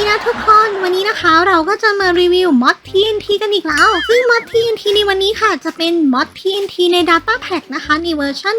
ดีนะทุกคนวันนี้นะคะเราก็จะมารีวิวมอด TNT กันอีกแล้ว ซึ่งมอด TNT ในวันนี้ค่ะจะเป็นมอด TNT ใน Data Pack นะคะในเวอร์ชัน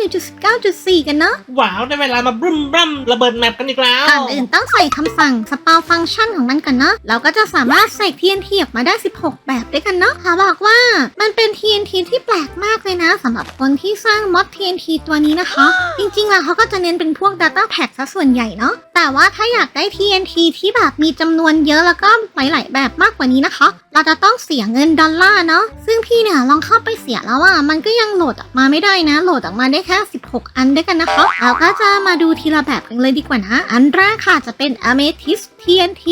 1.19.4 กันเนอะว้าว ได้เวลามาบรึมบรัมระเบิดแมปกันอีกแล้วก่อนอื่นต้องใส่คำสั่งสปาฟังก์ชันของมันก่อนเนอะเราก็จะสามารถใส่ TNT ออกมาได้ 16 แบบด้วยกันเนอะเขาบอกว่ามันเป็น TNT ที่แปลกมากเลยนะสำหรับคนที่สร้างมอด TNT ตัวนี้นะคะ จริงๆแล้วเขาก็จะเน้นเป็นพวก Data Pack ซะส่วนใหญ่เนาะแต่ว่าถ้าอยากได้ TNT ที่แบบมีจำำนวนเยอะแล้วก็หลาย ๆ แบบมากกว่านี้นะคะเราจะต้องเสียเงินดอลลาร์เนาะซึ่งพี่เนี่ยลองเข้าไปเสียแล้วอะมันก็ยังโหลดออกมาไม่ได้นะ โหลดออกมาได้แค่ 16 อันด้วยกันนะคะเราก็จะมาดูทีละแบบกันเลยดีกว่านะ อันแรกค่ะจะเป็น Amethyst TNT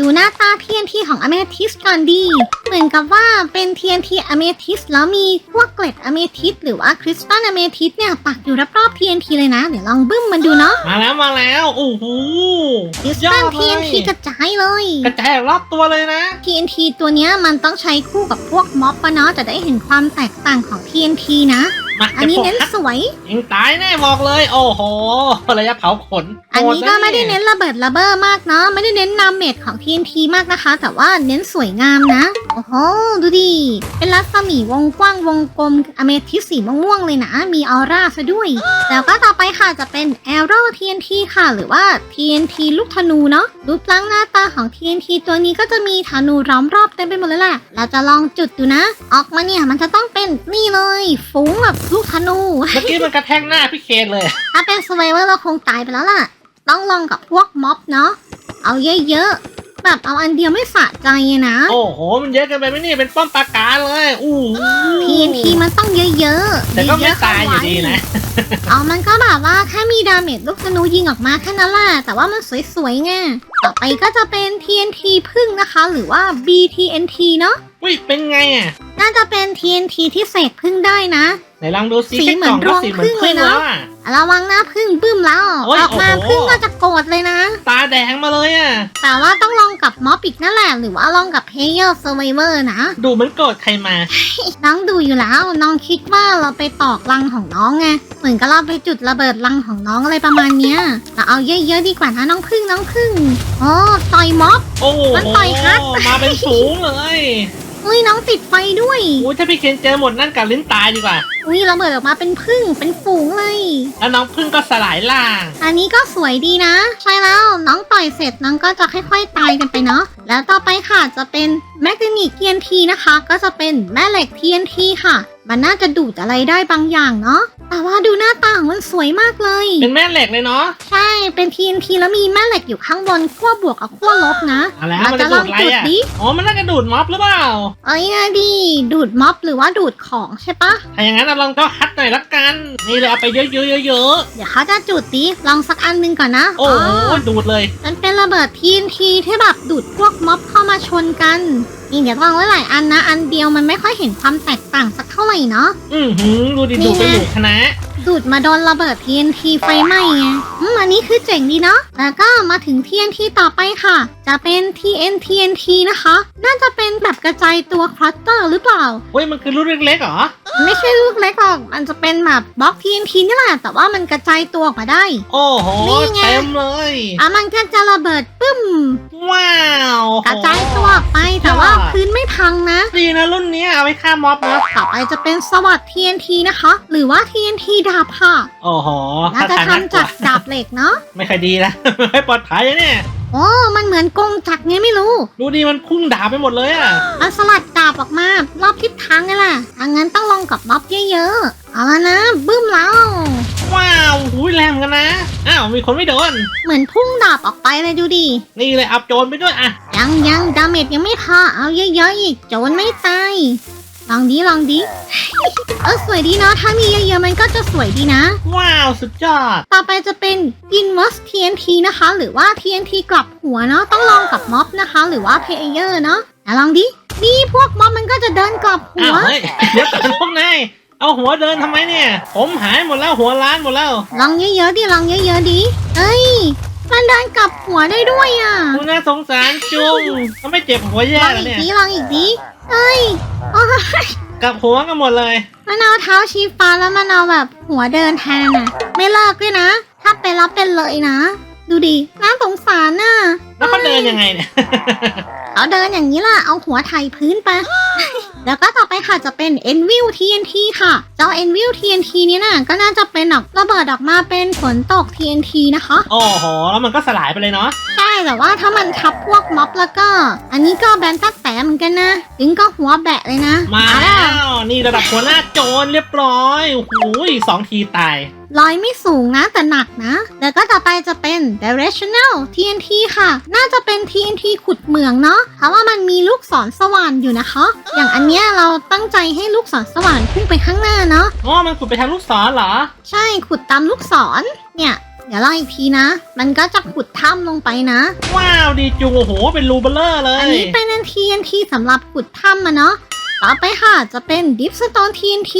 ดูหน้าตา TNT ของ Amethyst ก่อนดี เหมือนกับว่าเป็น TNT Amethyst แล้วมีพวกเกล็ด Amethyst หรือว่าคริสตัล Amethyst เนี่ยปักอยู่รอบๆ TNT เลยนะ เดี๋ยวลองบึ้มมันดูเนาะ มาแล้วมาแล้วโอ้โหคริสยอตัดลเลย TNT กระจายเลย กระจายรอบตัวเลยนะ TNT ตัวเนี้ยมันต้องใช้คู่กับพวกม็อบปะเนาะจะได้เห็นความแตกต่างของ TNT นะ มาอันนี้จะโฟเน้นกัสสวย ยิงตายแน่บอกเลย โอ้โหระยะเผาขนอันนี้ก็โหะไม่ได้เน้นระเบิดระเบ้อมากเนาะไม่ได้เน้นนามเมดของ TNT มากนะคะ แต่ว่าเน้นสวยงามนะโอ้โหดูดิเป็นรัศมีวงกว้างวงกลมอเมทิสสีม่วงๆเลยนะ มีออร่าซะด้วย แล้วก็ต่อไปค่ะจะเป็น Arrow TNT ค่ะ หรือว่า TNT ลูกธนูเนาะรูปร่างหน้าตาของ TNT ตัวนี้ก็จะมีธนูล้อมรอบเต็มไปหมดเลยแหละเราจะลองจุดดูนะ ออกมาเนี่ยมันจะต้องเป็นนี่เลยฝูงแบบลูกธนูเมื่อกี้มันกระแทกหน้าพี่เคนเลย ถ้าเป็นสไวเวอร์เราคงตายไปแล้วล่ะ ต้องลองกับพวกม็อบเนาะ เอาเยอะๆ แบบเอาอันเดียวไม่สะใจอะนะ โอ้โห มันเยอะเกันไปไหมนี่ เป็นป้อมปราการเลย อู้หู TNT มันต้องเยอะๆ แต่ก็ไม่เๆตายอยู่ดีนะ เอามันก็แบบว่าแค่มีดาเมจลูกธนูยิงออกมาแค่นั้นแหละ แต่ว่ามันสวยๆไง ต่อไปก็จะเป็น TNT พึ่งนะคะ หรือว่า BTNT เนาะ อุ้ยเป็นไงอะน่าจะเป็น TNT ที่เสกพึ่งได้นะ ไหนลองดูซิสีแค่เหมืกอล่นองก็สีเหมือนรวงผึ้พึ่งงเลยนะแล้วอะ ระวังหน้าพึ่งบึ้มแล้ว โอ้ยออกมาโอ้โห พึ่งก็จะโกรธเลยนะ ตาแดงมาเลยอะ แต่ว่าต้องลองกับม็อบอีกนั่นแหละ หรือว่าลองกับ Player Survivor นะ ดูเหมันโกรธใครมา น้องดูอยู่แล้วน้องคิดว่าเราไปตอกรังของน้องไงเหมือนกับเราไปจุดระเบิดรังของน้องอะไรประมาณเนี้ยแต่เอาเยอะๆดีกว่านะน้องพึ่งน้องพึ่งโอ้ต่อยม็อบ โอ้โหมันต่อยฮัทมาเป็นฝูงเลย อุ้ยน้องติดไฟด้วยอุ้ยถ้าพี่เคนเจอหมดนั่นกับลิ้นตายดีกว่า อุ้ยระเบิดออกมาเป็นพึ่งเป็นฝูงเลย แล้วน้องพึ่งก็สลายล่าง อันนี้ก็สวยดีนะ ใช่แล้วน้องต่อยเสร็จน้องก็จะค่อย ๆ ตายกันไปเนาะแล้วต่อไปค่ะจะเป็นแมกนีต TNT นะคะ ก็จะเป็นแม่เหล็ก TNT ค่ะ มันน่าจะดูดอะไรได้บางอย่างเนาะ แต่ว่าดูหน้าตาของมันสวยมากเลย เป็นแม่เหล็กเลยเนาะ ใช่ เป็น TNT แล้วมีแม่เหล็กอยู่ข้างบนขั้วบวกกับขั้วลบนะเอาแล้วเรามันจะจะลดูองดอะไรจุดอะ ดิอ๋อ มันน่าจะดูดม็อบหรือเปล่า เอ้ยนะดีดูดม็อบหรือว่าดูดของใช่ปะ ถ้าอย่างนั้นเราลองเจ้าฮัทหน่อยละกัน นี่เลยเอาไปเยอะๆเยอะเดี๋ยวเขาจะจุดดิลองสักอันหนึ่งก่อนนะๆโอ้โหดูดเลย มันเป็นระเบิด TNT ที่แบบดูดพวกม็อบเข้ามาชนกัน นี่เดี๋ยวลองไว้หลายอันนะ อันเดียวมันไม่ค่อยเห็นความแตกต่างสักเท่าไหร่เนาะ อือหือดูดินี่ดูดไปไงหมู่คณะ ดูดมาโดนระเบิด TNT ไฟไหม้ไงอืมอันนี้คือเจ๋งดีเนาะแล้วก็มาถึง TNT ต่อไปค่ะ จะเป็น TNTNT นะคะ น่าจะเป็นแบบกระจายตัวคลัสเตอร์หรือเปล่า เฮ้ยมันคือรุ่นเล็กๆเหรอมันไม่ใช่ลูกเล็กหรอกมันจะเป็นแบบบล็อก TNT นี่แหละ แต่ว่ามันกระจายตัวออกมาได้ โอ้โหนี่ไง เต็มเลยอะมันก็จะระเบิดปึ้ม ว้าวกระจายตัวออกไปแต่ว่าพื้นไม่พังนะ ดีนะรุ่นนี้เอาไว้ฆ่าม็อบนะต่อไปจะเป็นสวัสด TNT นะคะ หรือว่า TNT ดาบค่ะโอ้โหน่าจะท่ทงทำจากน่กลัวดาบเหล็กเนาะ ไม่ค่อยดีแล้วไม่ปลอดภัยนะเนี่ยโอ้มันเหมือนกงจักรไงไม่รู้ ดูดิมันพุ่งดาบไปหมดเลยอะมันสลัดดาบออกมารอบทิศทางนี่แหละอังั้นต้องลองกับม็อบเยอะๆ เอาละนะบึ้มแล้ว ว้าวหูยแรงเหมือนกันนะ อ้าวมีคนไม่โดน เหมือนพุ่งดาบออกไปเลยดูดิ นี่เลยเอาโจรไปด้วยอะยังยังดาเมจยังไม่พอเอาเยอะๆอีกโจรไม่ตาย ลองดีลองดีเออสวยดีเนาะถ้ามีเยอะๆมันก็จะสวยดีนะ ว้าวสุดยอด ต่อไปจะเป็น Inverse TNT นะคะ หรือว่า TNT กลับหัวเนาะต้องลองกับม็อบนะคะ หรือว่า Player เนาะอะลองดินี่พวกม็อบมันก็จะเดินกลับหัอ้าวว เฮ้ยเดี๋ยวก่อนพวกนายเอาหัวเดินทำไมเนี่ย ผมหายหมดแล้วหัวล้านหมดแล้ว ลองเยอะๆดิลองเยอะๆดิเอ้ย มันเดินกลับหัวได้ด้วยอะคุณน่าสงสารจุงก็ไม่เจ็บหัวแย่ลองแล้วอีกเนี่ยดิลองอีกดิเอ้ยโอ้ยกลับหัวกันหมดเลย มันเอาเท้าชี้ฟ้าแล้วมันเอาแบบหัวเดินแทนอะ ไม่เลิกด้วยนะ ถ้าเป็นรับเป็นเลยนะ ดูดิน่าสงสารน่ะแล้วเขาเดินยังไงเนี่ยเขาเดินอย่างนี้ล่ะ เอาหัวไถพื้นไป แล้วก็ต่อไปค่ะจะเป็น e n v i l TNT ค่ะ เจ้า e n v i l TNT เนี่ยนะก็น่าจะเป็นออกระเบิดออกมาเป็นฝนตก TNT นะคะ โอ้โห แล้วมันก็สลายไปเลยเนาะ ใช่แต่ว่าถ้ามันทับพวกม็อบแล้วก็ อันนี้ก็แบนตักแต่เหมือนกันนะถึงก็หัวแบะเลยนะ มาเอแล้ล่ะวนี่ระดับหัวหน้าโจรเรียบร้อยโอ้โหสองทีตาย ลอยไม่สูงนะแต่หนักนะ แล้วก็ต่อไปจะเป็น directional TNT ค่ะ น่าจะเป็น TNT ขุดเหมืองเนาะ เพราะว่ามันมีลูกศรสว่านอยู่นะคะ อย่างอันเนี้ยเราตั้งใจให้ลูกศรสว่านพุ่งไปข้างหน้าเนาะ อ๋อ มันขุดไปทางลูกศรเหรอ ใช่ ขุดตามลูกศร เนี่ย เดี๋ยวลองอีกทีนะ มันก็จะขุดถ้ำลงไปนะ ว้าวดีจุงโอ้โห เป็นรูเบลเลอร์เลย อันนี้เป็น TNT สำหรับขุดถ้ำมาเนาะ ต่อไปค่ะจะเป็น Deep Stone TNT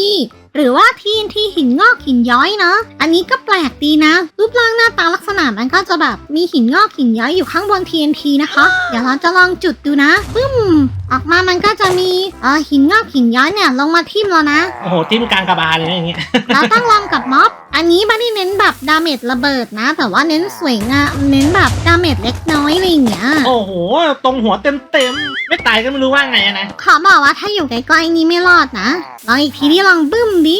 หรือว่าที่ที่หินงอกหินย้อยเนาะอันนี้ก็แปลกดีนะ รูปร่างหน้าตาลักษณะมันก็จะแบบมีหินงอกหินย้อยอยู่ข้างบน TNT นะคะ เดี๋ยวเราจะลองจุดดูนะปึ้ม ออกมามันก็จะมีเออหินงอกหินย้อยเนี่ยลงมาทิ่มแล้วนะ โอ้โหจิ้มกลางกระบาลเลยนะอย่างเงี้ย เราต้องลองกับม็อบ อันนี้ไม่ได้เน้นแบบดาเมจระเบิดนะ แต่ว่าเน้นสวยงามเน้นแบบดาเมจเล็กน้อยอะไรอย่างเงี้ย โอ้โห ตรงหัวเต็มเต็มๆไม่ตายก็ไม่รู้ว่าไงอะนะ ขอบอกว่าถ้าอยู่ใกล้ๆนี้ไม่รอดนะลองอีกทีที่ลองบึ้มดิ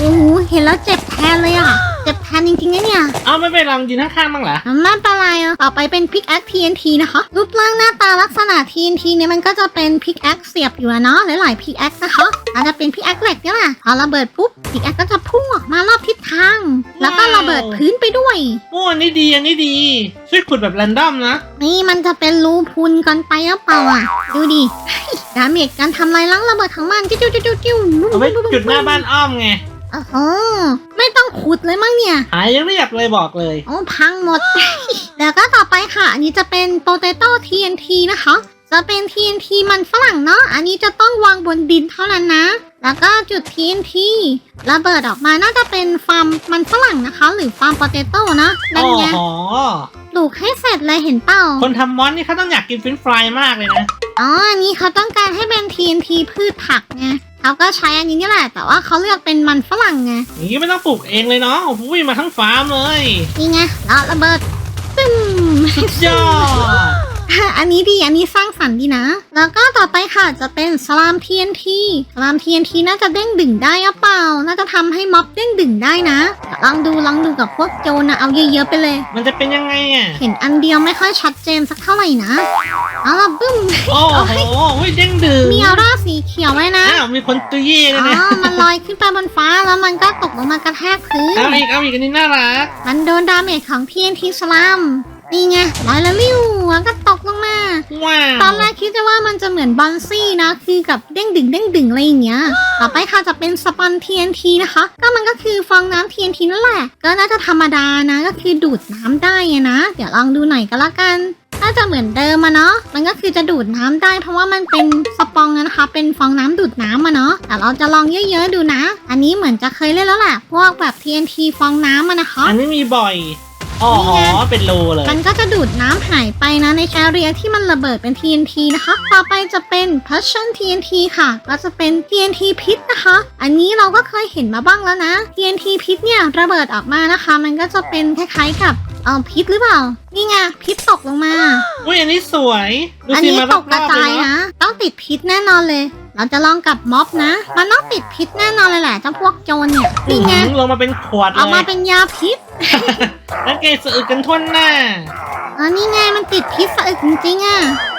โอ้โหเห็นแล้วเจ็บแทนเลยอะ เจ็บแทนจริงๆนะเนี่ย เอาไม่ไปลองยืนข้างๆบ้างเหรอไม่เป็นไรอะ ต่อไปเป็นพิกแอค TNT นะคะ รูปร่างหน้าตาลักษณะ TNT เนี่ยมันก็จะเป็นพิกแอคเสียบอยู่อะเนาะ หลายๆพิกแอคนะคะ อาจจะเป็นพิกแอคเหล็กเนี่ยแหละพอระเบิดปุ๊บพิกแอคก็จะพุ่งออกมารอบทิศทาง แล้วก็ระเบิดพื้นไปด้วยโอ้อันนี้ดีอันนี้ดี ช่วยขุดแบบแรนดอมนะ นี่มันจะเป็นรูพุนกันไปหรือเปล่าอะ ดูดิดาเมจการทำลายล้างระเบิดของมันจิ้วจิ้วจิ้วจิ้วเอาไว้จุดหน้าบ้านอ้อมไง โอ้โหไม่ต้องขุดเลยมั้งเนี่ยหายยังเรียบเลยบอกเลย โอ้พังหมด แล้วก็ต่อไปค่ะ อันนี้จะเป็น potato TNT นะคะ จะเป็น TNT มันฝรั่งเนาะ อันนี้จะต้องวางบนดินเท่านั้นนะ แล้วก็จุด TNT ระเบิดออกมาน่าจะเป็นฟาร์มมันฝรั่งนะคะ หรือฟาร์ม potato นะนั่นโอ้ไงโหป ลูกให้เสร็จเลยเห็นเปล่า คนทำมอนนี่เขาต้องอยากกินเฟรนช์ฟรายมากเลยนะ อ๋อ อันนี้เขาต้องการให้เป็น TNT พืชผักไงเขาก็ใช้อันนี้นี่แหละ แต่ว่าเขาเลือกเป็นมันฝรั่งไง อย่างนี้ไม่ต้องปลูกเองเลยเนาะโอ้โหมาทั้งฟาร์มเลย นี่ไงแล้วระเบิดตึ้มสุดยอด อันนี้ดี อันนี้สร้างสรรค์ดีนะ แล้วก็ต่อไปค่ะจะเป็นสลาม TNT สลาม TNT น่าจะเด้งดึงได้หรือเปล่า น่าจะทำให้ม็อบเด้งดึงได้นะเดี๋ยวลองดูลองดูกับพวกโจรนะเอาเยอะๆไปเลย มันจะเป็นยังไงอะ เห็นอันเดียวไม่ค่อยชัดเจนสักเท่าไหร่นะเอาละบึ้ม โอ้โหเฮ้ยเด้งดึง มีออร่าสีเขียวไว้นะอ้าวมีคนตุยเย่เลยอ๋นะอมันลอยขึ้นไปบนฟ้าแล้วมันก็ตกลงมากระแทกพื้น เอาอีกเอาอีกอันนี้น่ารัก มันโดนดาเมจของ TNT สลาม นี่ไงลอยแล้วลิ้วแล้วก็ตกลงมา ว้าว ตอนแรกคิดจะว่ามันจะเหมือนบอนซี่นะ คือกับเด้งดึงเด้งดึงอะไรอย่างเงี้ย ต่อไปค่ะจะเป็นสปอน TNT นะคะ ก็มันก็คือฟองน้ำ TNT นั่นแหละ ก็น่าจะธรรมดานะ ก็คือดูดน้ำได้ไงนะ เดี๋ยวลองดูหน่อยก็แล้วกัน น่าจะเหมือนเดิมอะเนาะ มันก็คือจะดูดน้ำได้ เพราะว่ามันเป็นสปองอะนะคะ เป็นฟองน้ำดูดน้ำอะเนาะ แต่เราจะลองเยอะๆดูนะ อันนี้เหมือนจะเคยเล่นแล้วแหละ พวกแบบ TNT ฟองน้ำอะนะคะ อันนี้มีบ่อย อ๋อ นี่ไง เป็นโลเลย มันก็จะดูดน้ำหายไปนะในแอเรียที่มันระเบิดเป็น TNT นะคะ ต่อไปจะเป็น Passion TNT ค่ะ ก็จะเป็น TNT พิษนะคะ อันนี้เราก็เคยเห็นมาบ้างแล้วนะ TNT พิษเนี่ยระเบิดออกมานะคะ มันก็จะเป็นคล้ายๆกับเออพิษหรือเปล่า นี่ไงพิษตกลงมา อุ้ยอันนี้สวยดูอันสินี้มาตรอกกระบๆจาเลยยเนาะนะ ต้องติดพิษแน่นอนเลย เราจะลองกับม็อบนะ มันต้องติดพิษแน่นอนเลยแหละเจ้าพวกโจรเนี่ยนี่ไงลงมาเป็นขวดออกเลมายเป็นยาพิษแล้วเกสะอึกกันทั่วหน้า อ๋อนี่ไงมันติดพิษสะอึกจริงๆอะ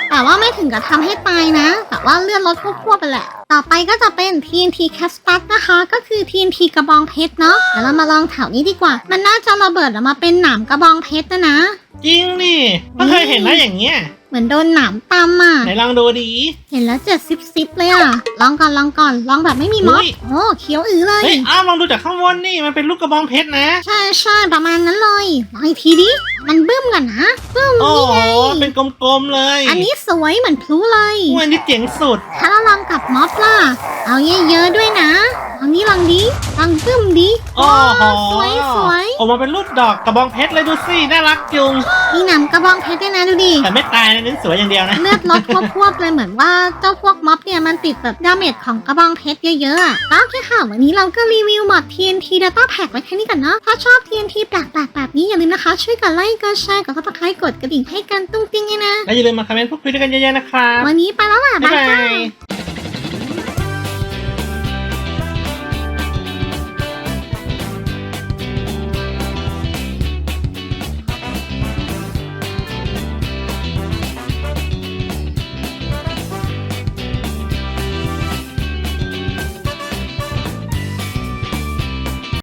แต่ว่าไม่ถึงกับทำให้ตายนะ แต่ว่าเลือดลดทั่วๆไปแหละ ต่อไปก็จะเป็น TNT c a s p a r นะคะ ก็คือ TNT กระบองเพชรเนาะเดี๋ยวเรามาลองแถวนี้ดีกว่า มันน่าจะระเบิดออกมาเป็นหนามกระบองเพชรนะนะ จริงนี่ไม่เคยเห็นแล้วอย่างเงี้ย เหมือนโดนหนามตำอะ ไหนลองดูดีเห็นแล้วเจ็ดซิบซิบเลยอะ ลองก่อนลองก่อนลองแบบไม่มีม็อบอุ๊ยโอ้เขียวอือเลย เฮ้ยอ้าวลองดูจากข้างบนนี่มันเป็นลูกกระบองเพชรนะ ใช่ใช่ประมาณนั้นเลยลองอีกทีดิ มันบึ้มกันนะบึ้มโอ้นี่โหไงเป็นกลมๆเลยอันนี้สวยเหมือนพลุเลย อุ้ยอันนี้เจ๋งสุด ถ้าเราลองกับม็อบล่ะ เอาเยอะๆด้วยนะ ลองนี้ลองดีฟังกึ้มดีโอ้โหสวยสวยออกมาเป็นรูปดอกกระบองเพชรเลยดูสิน่ารักจุงมีหนำกระบองเพชรด้วยนะดูดิแต่ไม่ตายนะนี่สวยอย่างเดียวนะเลือดลดควบๆเลยเหมือนว่าเจ้าพวกม็อบเนี่ยมันติดแบบดาเมจของกระบองเพชรเยอะๆอะแล้วโอเคค่ะวันนี้เราก็รีวิวหมด TNT Data Pack ไว้แค่นี้ก่อนเนาะถ้าชอบ TNT แปลกๆแบบนี้อย่าลืมนะคะ ช่วยกดไลค์กดแชร์กด subscribe กดกระดิ่งให้กันตุ้งติ้งไงนะและอย่าลืมมาคอมเมนต์พูดคุยด้วยกันเยอะๆนะครับวันนี้ไปแล้วล่ะบ๊ายบ๊ายบาบายย